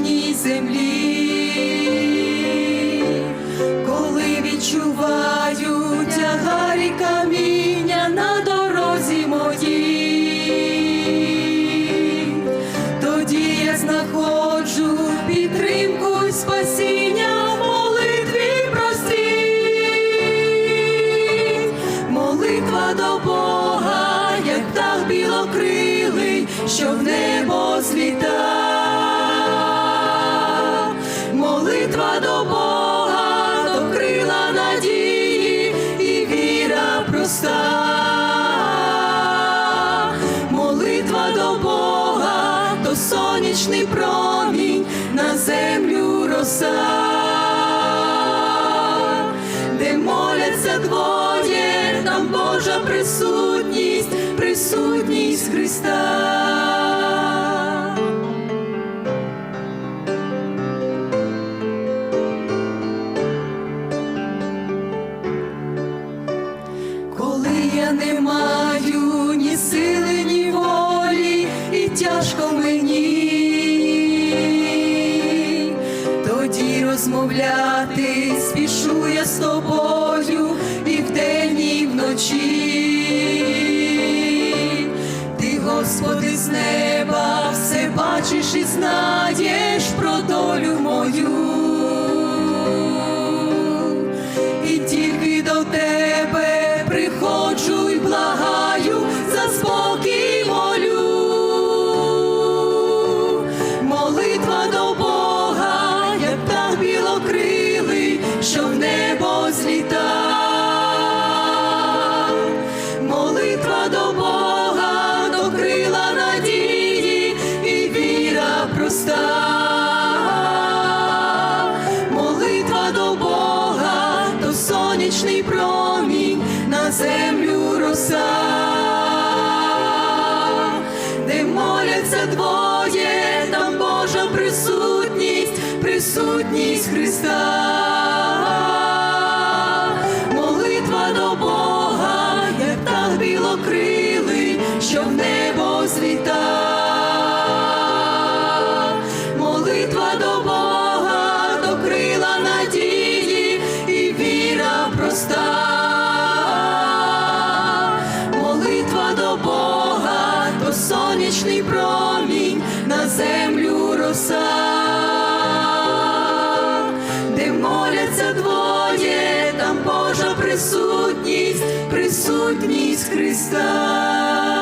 грішній землі, коли відчуваю тягарі каміння на дорозі моїй, тоді я знаходжу підтримку і спасіння молитві простій, молитва до Бога, як птах білокрилий, що в небо злітає. Сонячний промінь на землю роса, де моляться двоє, там Божа присутність, присутність Христа. Коли я не маю розмовляти спішу я з тобою і вдень, і вночі. Ти, Господи, з неба все бачиш і знаєш про долю мою що в небо зліта. Молитва до Бога, до надії і віра проста. Молитва до Бога, то сонячний промінь на землю роса, де моляться двоє, там Божа присутність, присутність Христа. Що в небо зліта. Молитва до Бога, до надії і віра проста. Молитва до Бога, то сонячний промінь на землю роса, Божа присутність, присутність Христа.